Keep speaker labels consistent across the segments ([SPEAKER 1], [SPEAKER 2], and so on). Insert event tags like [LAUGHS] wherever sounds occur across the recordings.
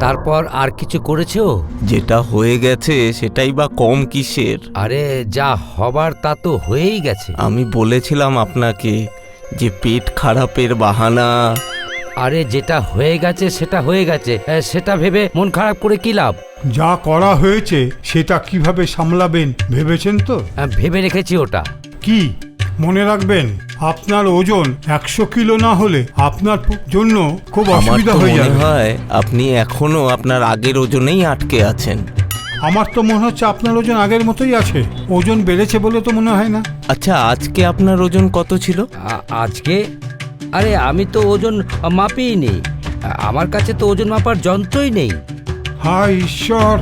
[SPEAKER 1] তারপর আর কিছু করেছ?
[SPEAKER 2] যেটা হয়ে গেছে সেটাই বা কম কিসের?
[SPEAKER 1] আরে যা হবার তা তো হয়েই গেছে।
[SPEAKER 2] আমি বলেছিলাম আপনাকে যে পেট খারাপের বাহানা
[SPEAKER 1] আরে যেটা হয়ে গেছে সেটা হয়ে গেছে। এ, সেটা ভেবে মন খারাপ করে কি লাভ?
[SPEAKER 3] যা করা হয়েছে সেটা কীভাবে সামলাবেন ভেবেছেন তো?
[SPEAKER 1] ভেবে রেখেছি ওটা।
[SPEAKER 3] কি? মনে রাখবেন আপনার ওজন একশো কিলো না হলে আপনার জন্য খুব অসুবিধা হয়ে যাবে।
[SPEAKER 2] হয় আপনি এখনও আপনার আগের ওজনেই আটকে আছেন।
[SPEAKER 3] আমার তো মনে হচ্ছে আপনার ওজন আগের মতোই আছে। ওজন বেড়েছে বলে তো মনে হয় না।
[SPEAKER 2] আচ্ছা আজকে আপনার ওজন কত ছিল?
[SPEAKER 1] আজকে আরে আমি তো ওজন মাপিই নেই। আমার কাছে তো ওজন মাপার যন্ত্রই নেই।
[SPEAKER 3] হায় ঈশ্বর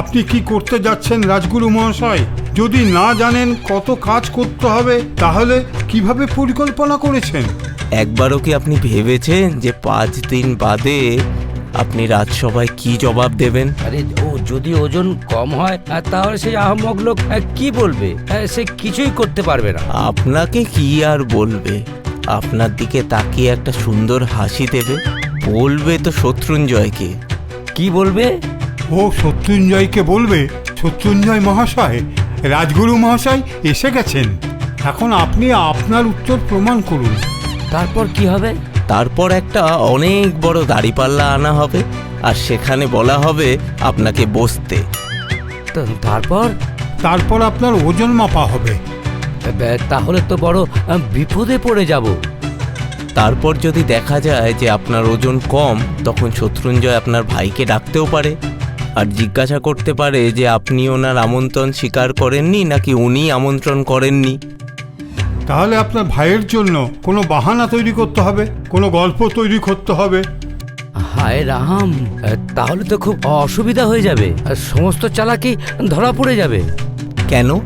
[SPEAKER 3] আপনি কি করতে যাচ্ছেন রাজগুরু মহাশয়? যদি না জানেন কত কাজ করতে হবে তাহলে কীভাবে পরিকল্পনা করেছেন?
[SPEAKER 2] একবারও কি আপনি ভেবেছেন যে পাঁচ দিন বাদে আপনি রাজসভায় কি জবাব দেবেন?
[SPEAKER 1] আরে ও যদি ওজন কম হয় তাহলে সেই আহমক লোক কি বলবে? সে কিছুই করতে পারবে না।
[SPEAKER 2] আপনাকে কি আর বলবে? আপনার দিকে তাকিয়ে একটা সুন্দর হাসি দেবে। বলবে তো শত্রুঞ্জয়কে।
[SPEAKER 1] কি বলবে?
[SPEAKER 3] ও শত্রুঞ্জয়কে বলবে শত্রুঞ্জয় মহাশয় রাজগুরু মহাশয় এসে গেছেন। এখন আপনি আপনার উত্তর প্রমাণ করুন।
[SPEAKER 1] তারপর কি হবে?
[SPEAKER 2] তারপর একটা অনেক বড় দাড়িপাল্লা আনা হবে আর সেখানে বলা হবে আপনাকে বসতে।
[SPEAKER 1] তো- তারপর?
[SPEAKER 3] তারপর আপনার ওজন মাপা হবে।
[SPEAKER 1] তাহলে তো বড় বিপদে পড়ে যাব।
[SPEAKER 2] তারপর যদি দেখা যায় যে আপনার ওজন কম তখন শত্রুঞ্জয় আপনার ভাইকে ডাকতেও পারে। আর জিজ্ঞাসা করতে পারে যে আপনি ওনার আমন্ত্রণ স্বীকার করেননি নাকি উনি আমন্ত্রণ করেননি।
[SPEAKER 3] তাহলে আপনার ভাইয়ের জন্য কোনো বাহানা তৈরি করতে হবে কোনো গল্প তৈরি করতে হবে।
[SPEAKER 1] হায় রাম তাহলে তো খুব অসুবিধা হয়ে যাবে। আর সমস্ত চালাকি ধরা পড়ে যাবে।
[SPEAKER 2] কেন?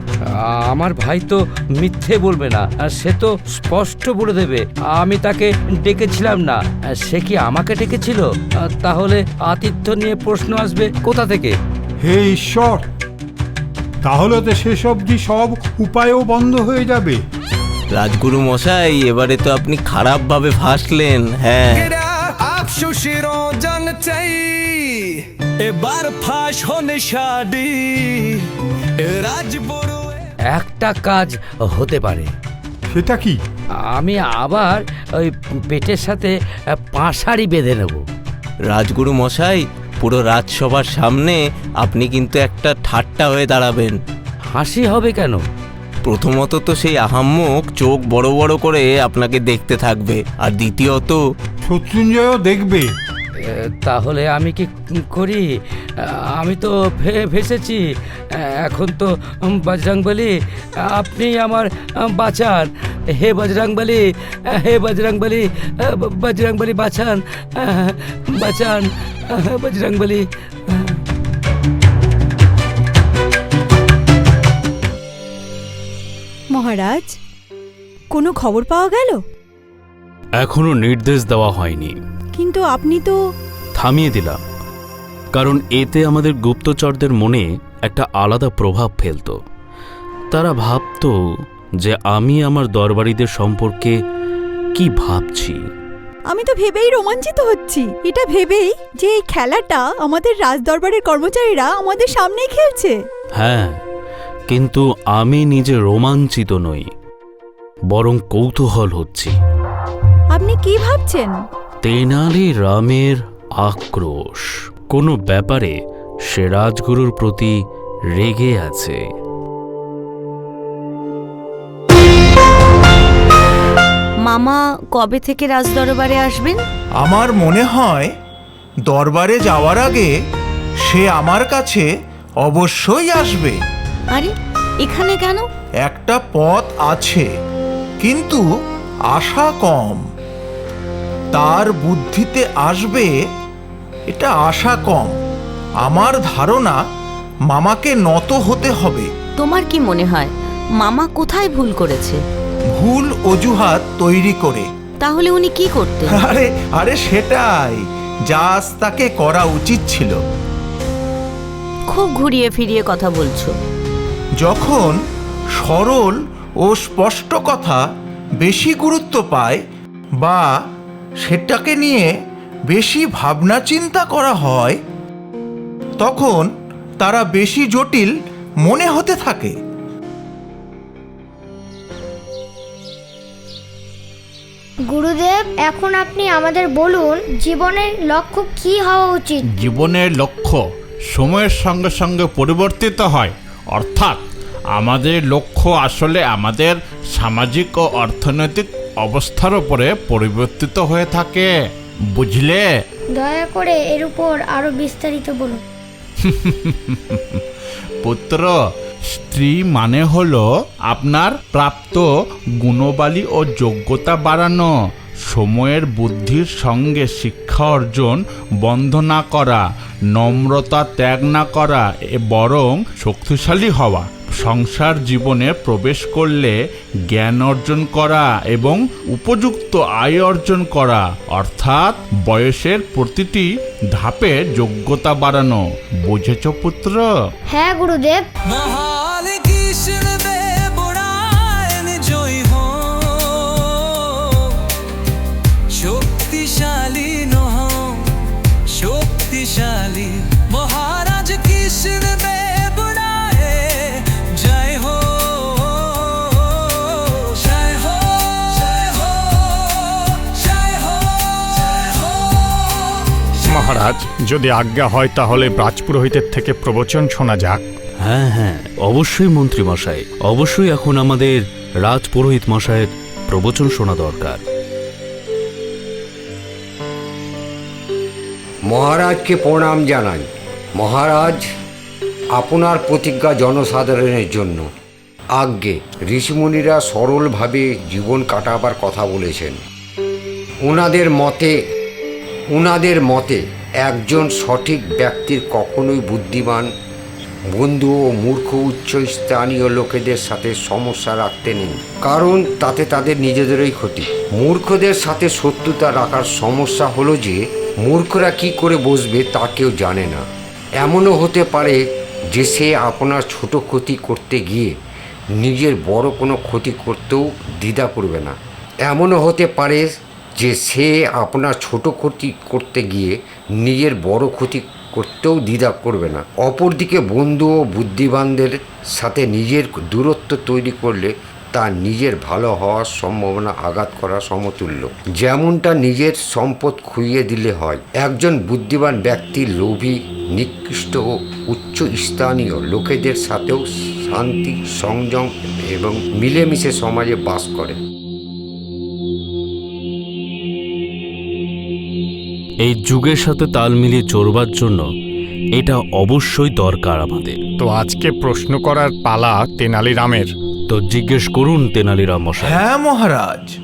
[SPEAKER 1] আমার ভাই তো মিথ্যে বলবে না। আর সে তো স্পষ্ট বলে দেবে। আমি তাকে ডেকেছিলাম না। সে কি আমাকে ডেকেছিল? আর তাহলে আতিথ্য নিয়ে প্রশ্ন আসবে কোথা থেকে?
[SPEAKER 3] হে ঈশ্বর তাহলে তো শেষ অবধি সব উপায়ও বন্ধ হয়ে যাবে।
[SPEAKER 2] রাজগুরু মশাই এবারে তো আপনি খারাপভাবে ভাসলেন হ্যাঁ।
[SPEAKER 4] এবার ফাঁস হনে বড়
[SPEAKER 1] একটা কাজ হতে পারে।
[SPEAKER 3] সেটা কি?
[SPEAKER 1] আমি আবার ওই পেটের সাথে পাঁশাড়ি বেঁধে নেব।
[SPEAKER 2] রাজগুরু মশাই পুরো রাজসভার সামনে আপনি কিন্তু একটা ঠাট্টা হয়ে দাঁড়াবেন।
[SPEAKER 1] হাসি হবে কেন?
[SPEAKER 2] প্রথমত তো সেই আহাম্মক চোখ বড় বড় করে আপনাকে দেখতে থাকবে আর দ্বিতীয়ত
[SPEAKER 3] শত্রুঞ্জয়ও দেখবে।
[SPEAKER 1] তাহলে আমি কি করি? আমি তো ভে- ভেসেছি। এখন তো বজরংবলী আপনি আমার বাঁচান। হে বজরংবলী হে বজরংবলী বজরংবলী বাঁচান। বাঁচান। বজরংবলী।
[SPEAKER 5] মহারাজ কোনো খবর পাওয়া গেল?
[SPEAKER 6] এখনও নির্দেশ দেওয়া হয়নি।
[SPEAKER 5] কিন্তু আপনি তো
[SPEAKER 6] থামিয়ে দিলাম। কারণ এতে আমাদের গুপ্তচরদের মনে একটা আলাদা প্রভাব ফেলত। তারা ভাবত যে আমি আমার দরবারিদের সম্পর্কে কি ভাবছি।
[SPEAKER 5] আমি তো ভেবেই রোমাঞ্চিত হচ্ছি। এটা ভেবেই যে এই খেলাটা আমাদের রাজদরবারের কর্মচারীরা আমাদের সামনেই খেলছে।
[SPEAKER 6] হ্যাঁ কিন্তু আমি নিজে রোমাঞ্চিত নই বরং কৌতূহল হচ্ছি।
[SPEAKER 5] আপনি কি ভাবছেন?
[SPEAKER 6] তেনালি রামের আক্রোশ। কোনো ব্যাপারে সে রাজগুরুর প্রতি রেগে আছে।
[SPEAKER 7] মামা কবে থেকে রাজদরবারে আসবেন?
[SPEAKER 8] আমার মনে হয় দরবারে যাওয়ার আগে সে আমার কাছে অবশ্যই আসবে।
[SPEAKER 7] আরে এখানে কেন?
[SPEAKER 8] একটা পথ আছে কিন্তু আশা কম। তার বুদ্ধিতে আসবে এটা আশা কম। আমার ধারণা মামাকে নত হতে হবে।
[SPEAKER 7] তোমার কি মনে হয় মামা কোথায় ভুল করেছে?
[SPEAKER 8] ভুল অজুহাত তৈরি করে।
[SPEAKER 7] তাহলে উনি কি করতেন?
[SPEAKER 8] আরে আরে সেটাই যা তাকে করা উচিত ছিল।
[SPEAKER 7] খুব ঘুরিয়ে ফিরিয়ে কথা বলছো।
[SPEAKER 8] যখন সরল ও স্পষ্ট কথা বেশি গুরুত্ব পায় বা সেটাকে নিয়ে বেশি ভাবনা চিন্তা করা হয় তখন তারা বেশি জটিল মনে হতে থাকে।
[SPEAKER 9] গুরুদেব এখন আপনি আমাদের বলুন জীবনের লক্ষ্য কি হওয়া উচিত?
[SPEAKER 10] জীবনের লক্ষ্য সময়ের সঙ্গে সঙ্গে পরিবর্তিত হয়। অর্থাৎ আমাদের লক্ষ্য আসলে আমাদের সামাজিক ও অর্থনৈতিক অবস্থার উপরে পরিবর্তিত হয়ে থাকে। বুঝলে?
[SPEAKER 9] দয়া করে এর উপর আরও বিস্তারিত বলুন। [LAUGHS]
[SPEAKER 10] পুত্র স্ত্রী মানে হলো আপনার প্রাপ্ত গুণবালী ও যোগ্যতা বাড়ানো সময়ের বুদ্ধির সঙ্গে শিক্ষা অর্জন বন্ধ না করা নম্রতা ত্যাগ না করা এ বরং শক্তিশালী হওয়া। সংসার জীবনে প্রবেশ করলে জ্ঞান অর্জন করা এবং উপযুক্ত আয় অর্জন করা অর্থাৎ বয়সের প্রতিটি ধাপে যোগ্যতা বাড়ানো। বুঝেছ পুত্র?
[SPEAKER 9] হ্যাঁ গুরুদেব।
[SPEAKER 11] যদি আজ্ঞা হয় তাহলে ব্রাজপুরোহিতের থেকে প্রবচন শোনা যাক।
[SPEAKER 6] হ্যাঁ হ্যাঁ অবশ্যই মন্ত্রী মশাই অবশ্যই এখন আমাদের রাজপুরোহিত মশাইয়ের প্রবচন শোনা দরকার।
[SPEAKER 12] মহারাজকে প্রণাম জানাই। মহারাজ আপনার প্রতিজ্ঞা জনসাধারণের জন্য। আজ্ঞে ঋষিমুনিরা সরলভাবে জীবন কাটাবার কথা বলেছেন। ওনাদের মতে ওনাদের মতে, একজন সঠিক ব্যক্তির কখনোই বুদ্ধিমান বন্ধু ও মূর্খ উচ্চ স্থানীয় লোকেদের সাথে সমস্যা রাখতে নেই। কারণ তাতে তাদের নিজেদেরই ক্ষতি। মূর্খদের সাথে শত্রুতা রাখার সমস্যা হলো যে, মূর্খরা কি করে বসবে তা কেউ জানে না। এমনও হতে পারে যে সে আপনার ছোট ক্ষতি করতে গিয়ে নিজের বড় কোনো ক্ষতি করতেও দ্বিধা করবে না। এমনও হতে পারে যে সে আপনার ছোট ক্ষতি করতে গিয়ে নিজের বড় ক্ষতি করতেও দ্বিধা করবে না। অপরদিকে বন্ধু ও বুদ্ধিমানদের সাথে নিজের দূরত্ব তৈরি করলে তা নিজের ভালো হওয়ার সম্ভাবনা আঘাত করা সমতুল্য। যেমনটা নিজের সম্পদ খুইয়ে দিলে হয়। একজন বুদ্ধিমান ব্যক্তি লোভী, নিকৃষ্ট ও উচ্চ স্থানীয় লোকেদের সাথেও শান্তি, সংযম এবং মিলেমিশে সমাজে বাস করে।
[SPEAKER 6] এই যুগের সাথে তাল মিলিয়ে চড়বার জন্য এটা অবশ্যই দরকার আমাদের।
[SPEAKER 11] তো আজকে প্রশ্ন করার পালা তেনালিরামের।
[SPEAKER 6] তো জিজ্ঞেস করুন তেনালিরাম মশাই।
[SPEAKER 8] হ্যাঁ মহারাজ।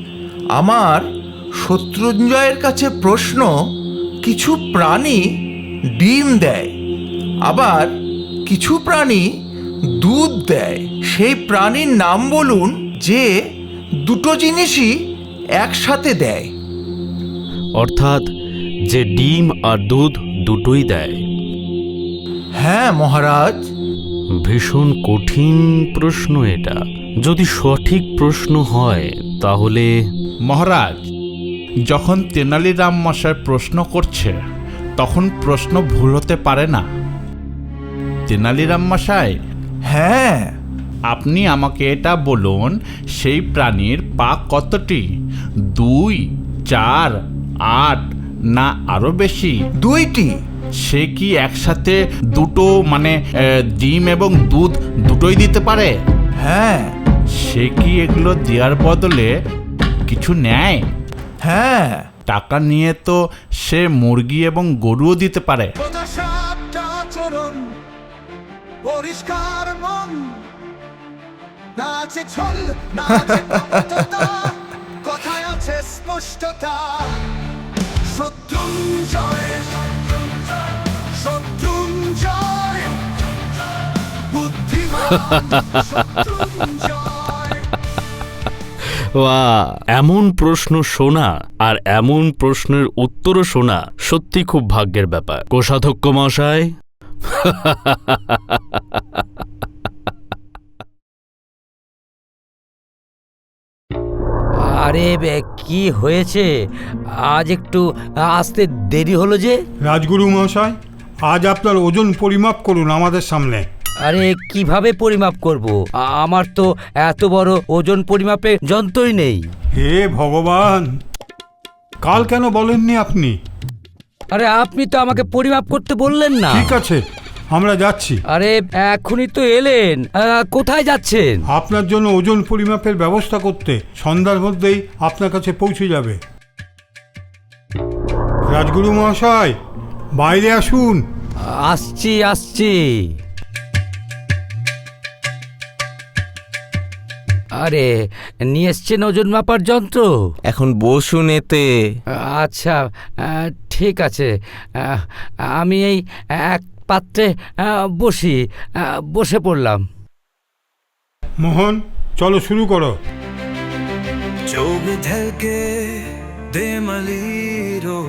[SPEAKER 8] আমার শত্রুঞ্জয়ের কাছে প্রশ্ন কিছু প্রাণী ডিম দেয় আবার কিছু প্রাণী দুধ দেয়। সেই প্রাণীর নাম বলুন যে দুটো জিনিসই একসাথে দেয়।
[SPEAKER 6] অর্থাৎ যে ডিম আর দুধ দুটোই দেয়।
[SPEAKER 8] হ্যাঁ মহারাজ।
[SPEAKER 6] ভীষণ কঠিন প্রশ্ন এটা। যদি সঠিক প্রশ্ন হয় তাহলে
[SPEAKER 10] মহারাজ যখন তেনালিরাম মশাই প্রশ্ন করছে তখন প্রশ্ন ভুল হতে পারে না। তেনালিরাম মশাই
[SPEAKER 8] হ্যাঁ
[SPEAKER 10] আপনি আমাকে এটা বলুন সেই প্রাণীর পা কতটি? দুই চার আট না আরও বেশি?
[SPEAKER 8] দুইটি।
[SPEAKER 10] সে কি একসাথে দুটো মানে ডিম এবং দুধ দুটোই দিতে পারে?
[SPEAKER 8] হ্যাঁ।
[SPEAKER 10] সে কি এগুলো দেওয়ার বদলে কিছু নেয়?
[SPEAKER 8] হ্যাঁ।
[SPEAKER 10] টাকা নিয়ে তো সে মুরগি এবং গরুও দিতে পারে।
[SPEAKER 4] পরিষ্কার মন। নাচে ছল নাচে কথায় আছে স্পষ্টতা। শত্রুঞ্জয়!
[SPEAKER 6] এমন প্রশ্ন শোনা আর এমন প্রশ্নের উত্তরও শোনা সত্যি খুব ভাগ্যের ব্যাপার কোষাধ্যক্ষ মশাই [LAUGHS]
[SPEAKER 1] আরে কি হয়েছে? আজ একটু আসতে দেরি হলো যে?
[SPEAKER 3] রাজগুরু মহাশয় আজ আপনার ওজন পরিমাপ করুন আমাদের সামনে।
[SPEAKER 1] আরে কীভাবে পরিমাপ করব? আমার তো এত বড় ওজন পরিমাপের যন্ত্রই নেই।
[SPEAKER 3] হে ভগবান কাল কেন বলেননি আপনি?
[SPEAKER 1] আরে আপনি তো আমাকে পরিমাপ করতে বললেন না।
[SPEAKER 3] ঠিক আছে আমরা যাচ্ছি।
[SPEAKER 1] আরে এখনই তো এলেন। কোথায় যাচ্ছেন?
[SPEAKER 3] আপনার জন্য ওজন পরিমাপের ব্যবস্থা করতে সন্ধ্যার মধ্যেই আপনার কাছে পৌঁছে যাবে। রাজগুরু মহাশয় বাইরে আসুন।
[SPEAKER 1] আসছি আসছি। আরে নিয়ে এসছেন ওজন মাপার যন্ত্র?
[SPEAKER 2] এখন বসুন এতে।
[SPEAKER 1] আচ্ছা আহ, ঠিক আছে। আহ, আমি এই এক পাত্রে বসি বসে পড়লাম।
[SPEAKER 3] মোহন চলো শুরু করো।
[SPEAKER 4] চোখ ঢেকে দে মালিরো।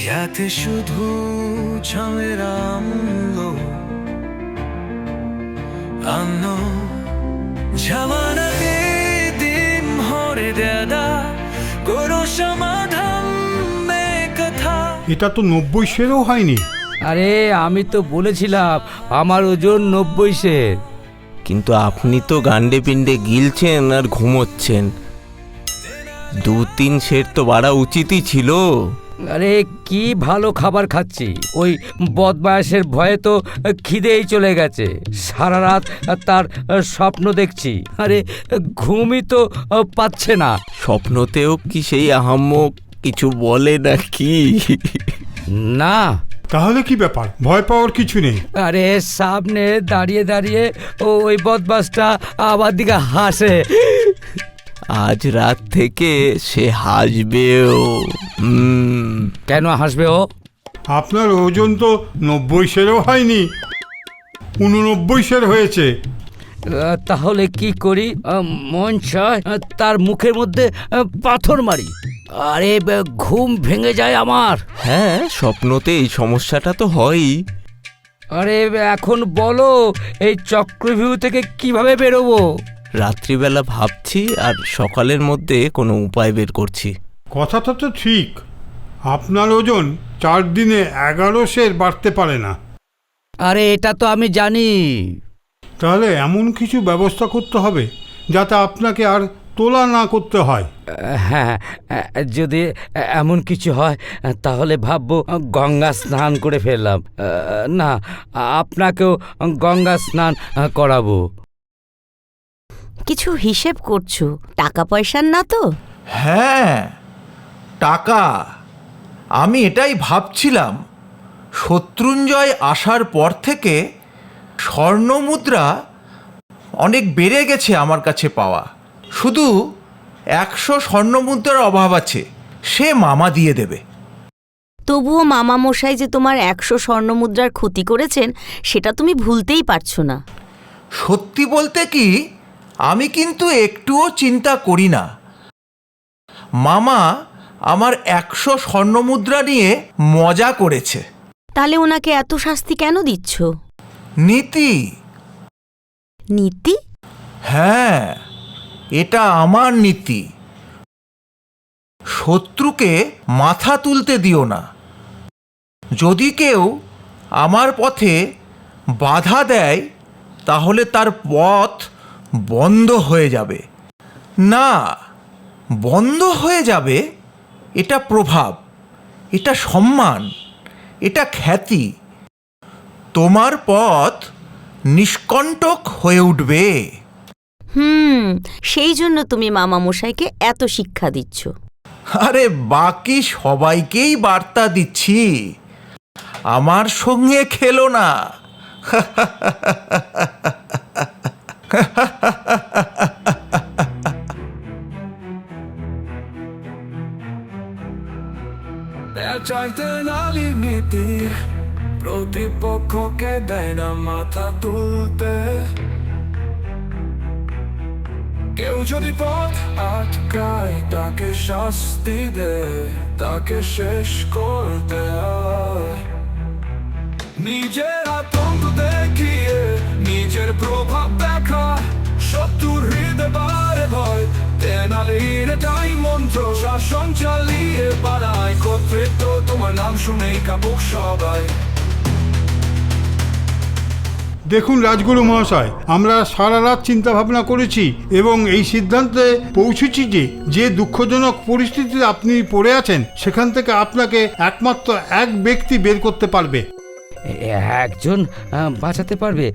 [SPEAKER 4] ইয়াতে শুধু ঝামেরামলো আনো ঝামানাতে দিন হরে দাদা করো সমাধান।
[SPEAKER 3] এটা তো নব্বই সেরও হয়নি।
[SPEAKER 1] আরে আমি তো বলেছিলাম আমার ওজন নব্বই সের
[SPEAKER 2] কিন্তু আপনি তো গান্ডে পিণ্ডে গিলছেন আর ঘুমোচ্ছেন। দু তিন সের তো বাড়া উচিতই ছিল।
[SPEAKER 1] আরে কি ভালো খাবার খাচ্ছি। ওই বদমায়াসের ভয়ে তো খিদেই চলে গেছে। সারা রাত তার স্বপ্ন দেখছি। আরে ঘুমই তো পাচ্ছে না।
[SPEAKER 2] স্বপ্নতেও কি সেই আহাম্মক? কিছু বলে নাকি?
[SPEAKER 1] না।
[SPEAKER 3] তাহলে কি ব্যাপার? ভয় পাওয়ার কিছু নেই।
[SPEAKER 1] আরে সামনে দাঁড়িয়ে দাঁড়িয়ে ও ওই বদমাসটা আমার দিকে হাসে।
[SPEAKER 2] আজ রাত থেকে সে হাসবেও
[SPEAKER 1] কেন হাসবে ও?
[SPEAKER 3] আপনার ওজন তো নব্বই সেরও হয়নি। উননব্বই সের হয়েছে।
[SPEAKER 1] তাহলে কি করি? মন চায় তার মুখের মধ্যে পাথর মারি। আরে ঘুম ভেঙে যায় আমার।
[SPEAKER 2] হ্যাঁ স্বপ্নতে এই সমস্যাটা তো হয়ই।
[SPEAKER 1] আরে এখন বলো এই চক্রভিউ থেকে কীভাবে বেরোবো?
[SPEAKER 2] রাত্রিবেলা ভাবছি আর সকালের মধ্যে কোনো উপায় বের করছি।
[SPEAKER 3] কথাটা তো ঠিক। আপনার ওজন চার দিনে এগারো সের বাড়তে পারে না।
[SPEAKER 1] আরে এটা তো আমি জানি।
[SPEAKER 3] তাহলে এমন কিছু ব্যবস্থা করতে হবে যাতে আপনাকে আর তোলা না করতে হয়।
[SPEAKER 1] হ্যাঁ যদি এমন কিছু হয় তাহলে ভাববো গঙ্গা স্নান করে ফেললাম। না আপনাকেও গঙ্গা স্নান করাবো।
[SPEAKER 7] কিছু হিসেব করছ? টাকা পয়সার না তো?
[SPEAKER 8] হ্যাঁ টাকা। আমি এটাই ভাবছিলাম। শত্রুঞ্জয় আসার পর থেকে স্বর্ণমুদ্রা অনেক বেড়ে গেছে আমার কাছে পাওয়া। শুধু একশো স্বর্ণমুদ্রার অভাব আছে সে মামা দিয়ে দেবে।
[SPEAKER 7] তবুও মামা মশাই যে তোমার একশো স্বর্ণমুদ্রার ক্ষতি করেছেন সেটা তুমি ভুলতেই পারছ না।
[SPEAKER 8] সত্যি বলতে কি আমি কিন্তু একটুও চিন্তা করি না। মামা আমার একশো স্বর্ণমুদ্রা নিয়ে মজা করেছে।
[SPEAKER 7] তাহলে ওনাকে এত শাস্তি কেন দিচ্ছ?
[SPEAKER 8] নীতি।
[SPEAKER 7] নীতি?
[SPEAKER 8] হ্যাঁ। এটা আমার নীতি। শত্রুকে মাথা তুলতে দিও না। যদি কেউ আমার পথে বাধা দেয়, তাহলে তার পথ বন্ধ হয়ে যাবে। না, বন্ধ হয়ে যাবে, এটা প্রভাব, এটা সম্মান, এটা খ্যাতি। তোমার পথ নিষ্কণ্টক হয়ে উঠবে।
[SPEAKER 7] হুম সেই জন্য তুমি মামা মশাইকে এত শিক্ষা দিচ্ছ।
[SPEAKER 8] আরে বাকি সবাইকেই বার্তা দিচ্ছি। আমার সঙ্গে খেলো না।
[SPEAKER 4] প্রতিপক্ষকে দেয় না মাথা তুলতে। যদি পথ আটকায়, তাকে শাস্তি দে, তাকে শেষ করতে নিজের আতঙ্ক দেখিয়ে, নিজের প্রভাব দেখা, শত্রুর হৃদয় বারে ভয়। তেনালির তাই মন্ত্র, শাসন চালিয়ে পালায়। কর্তৃত্ব তোমার নাম শুনেই কাবুক সবাই।
[SPEAKER 3] দেখুন রাজগুরু মহাশয় আমরা সারা রাত চিন্তা ভাবনা করেছি এবং এই সিদ্ধান্তে পৌঁছেছি যে যে দুঃখজনক পরিস্থিতিতে আপনি পড়ে আছেন সেখান থেকে আপনাকে একমাত্র এক ব্যক্তি বের করতে পারবে।
[SPEAKER 1] একজন বাঁচাতে পারবে।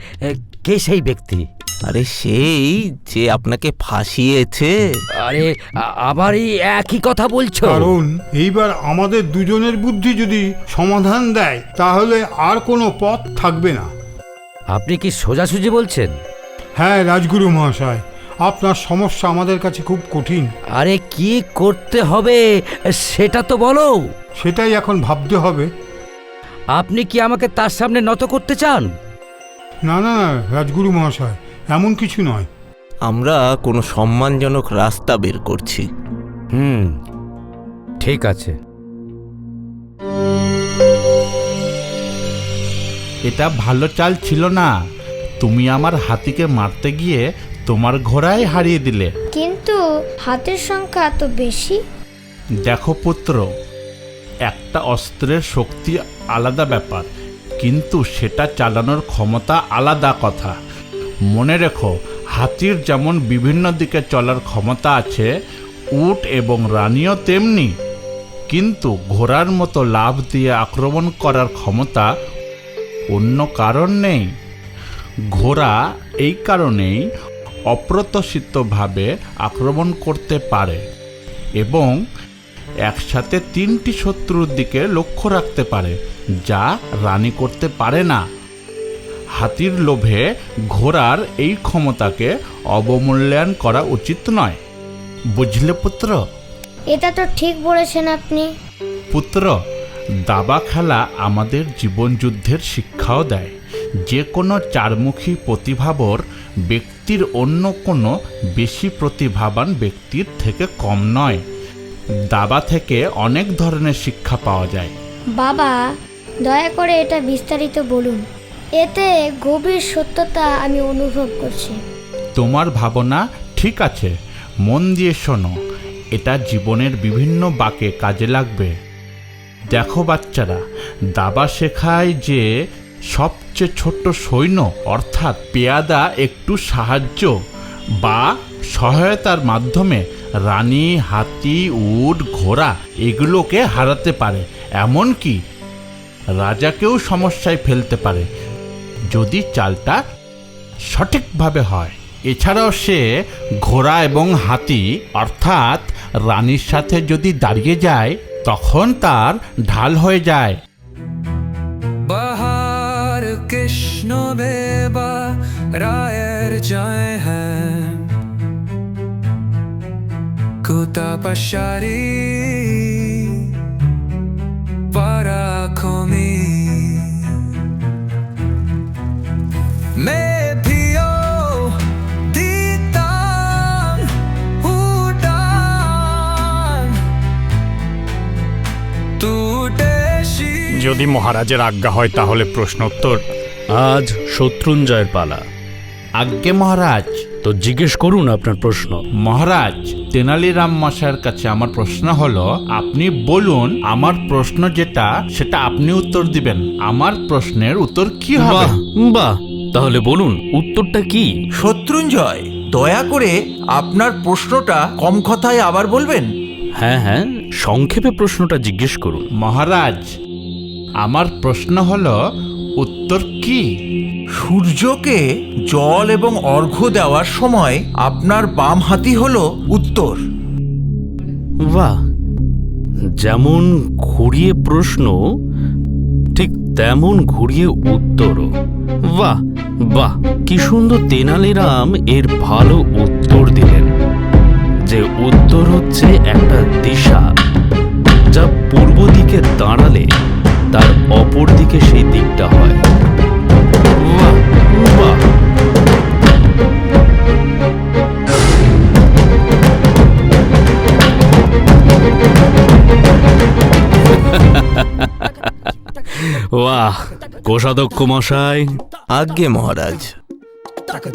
[SPEAKER 1] কে সেই ব্যক্তি?
[SPEAKER 2] আরে সেই যে আপনাকে ফাঁসিয়েছে।
[SPEAKER 1] আরে আবার এই একই কথা বলছো।
[SPEAKER 3] কারণ এইবার আমাদের দুজনের বুদ্ধি যদি সমাধান দেয় তাহলে আর কোনো পথ থাকবে না।
[SPEAKER 1] আপনি কি সোজাসুজি বলছেন?
[SPEAKER 3] হ্যাঁ রাজগুরু মহাশয় আপনার সমস্যা আমাদের কাছে খুব কঠিন।
[SPEAKER 1] আরে কি করতে হবে সেটা তো বলো।
[SPEAKER 3] সেটাই এখন ভাবতে হবে।
[SPEAKER 1] আপনি কি আমাকে তার সামনে নত করতে চান?
[SPEAKER 3] না না না রাজগুরু মহাশয় এমন কিছু নয়।
[SPEAKER 2] আমরা কোনো সম্মানজনক রাস্তা বের করছি।
[SPEAKER 1] হুম ঠিক আছে।
[SPEAKER 10] এটা ভালো চাল ছিল না। তুমি আমার হাতিকে মারতে গিয়ে তোমার ঘোড়াই হারিয়ে দিলে।
[SPEAKER 9] কিন্তু হাতের সংখ্যা এত বেশি?
[SPEAKER 10] দেখো পুত্র একটা অস্ত্রের শক্তি আলাদা ব্যাপার কিন্তু সেটা চালানোর ক্ষমতা আলাদা কথা। মনে রেখো হাতির যেমন বিভিন্ন দিকে চলার ক্ষমতা আছে উট এবং রানীও তেমনি। কিন্তু ঘোড়ার মতো লাভ দিয়ে আক্রমণ করার ক্ষমতা অন্য কারণ নেই। ঘোড়া এই কারণেই অপ্রত্যাশিতভাবে আক্রমণ করতে পারে এবং একসাথে তিনটি শত্রুর দিকে লক্ষ্য রাখতে পারে যা রানী করতে পারে না। হাতির লোভে ঘোড়ার এই ক্ষমতাকে অবমূল্যায়ন করা উচিত নয়। বুঝলে পুত্র?
[SPEAKER 9] এটা তো ঠিক বলেছেন আপনি।
[SPEAKER 10] পুত্র দাবা খেলা আমাদের জীবনযুদ্ধের শিক্ষাও দেয়। যে কোনো চারমুখী প্রতিভাবর ব্যক্তির অন্য কোনো বেশি প্রতিভাবান ব্যক্তির থেকে কম নয়। দাবা থেকে অনেক ধরনের শিক্ষা পাওয়া যায়।
[SPEAKER 9] বাবা দয়া করে এটা বিস্তারিত বলুন। এতে গভীর সত্যতা আমি অনুভব করছি।
[SPEAKER 10] তোমার ভাবনা ঠিক আছে। মন দিয়ে শোনো। এটা জীবনের বিভিন্ন বাকে কাজে লাগবে। দেখো বাচ্চারা, দাবা শেখায় যে সবচেয়ে ছোট্ট সৈন্য, অর্থাৎ পেয়াদা, একটু সাহায্য বা সহায়তার মাধ্যমে রানী, হাতি, উট, ঘোড়া এগুলোকে হারাতে পারে। এমনকি রাজাকেও সমস্যায় ফেলতে পারে যদি চালটা সঠিকভাবে হয়। এছাড়াও সে ঘোড়া এবং হাতি, অর্থাৎ রানীর সাথে যদি দাঁড়িয়ে যায় তখন তার ঢাল হয়ে যায়।
[SPEAKER 4] বাহার কৃষ্ণ বেবা রায়ের জয় হ্যাঁ। কুতা
[SPEAKER 11] যদি মহারাজের আজ্ঞা হয় তাহলে প্রশ্নোত্তর।
[SPEAKER 6] আজ শত্রুঞ্জয়ের পালা।
[SPEAKER 10] আজ্ঞে মহারাজ
[SPEAKER 6] তো জিজ্ঞেস করুন আপনার প্রশ্ন।
[SPEAKER 10] মহারাজ তেনালিরাম মশাইয়ের কাছে আমার প্রশ্ন হলো আপনি বলুন আমার প্রশ্ন যেটা সেটা আপনি উত্তর দিবেন। আমার প্রশ্নের উত্তর কি হবে?
[SPEAKER 6] বাহ বাহ তাহলে বলুন উত্তরটা কি?
[SPEAKER 8] শত্রুঞ্জয় দয়া করে আপনার প্রশ্নটা কম কথায় আবার বলবেন।
[SPEAKER 6] হ্যাঁ হ্যাঁ সংক্ষেপে প্রশ্নটা জিজ্ঞেস করুন।
[SPEAKER 10] মহারাজ আমার প্রশ্ন হলো উত্তর কি?
[SPEAKER 8] সূর্যকে জল এবং অর্ঘ্য দেওয়ার সময় আপনার বাম হাতি হলো উত্তর।
[SPEAKER 6] বাহ যেমন ঘুরিয়ে প্রশ্ন ঠিক তেমন ঘুরিয়ে উত্তরও। বাহ বাহ কি সুন্দর তেনালিরাম এর ভালো উত্তর দিলেন যে উত্তর হচ্ছে একটা দিশা যা পূর্ব দিকে দাঁড়ালে তার অপর দিকে সেই দিকটা হয় বাহ কোষাধ্যক্ষ মশাই
[SPEAKER 2] আজ্ঞে মহারাজ
[SPEAKER 4] টাকা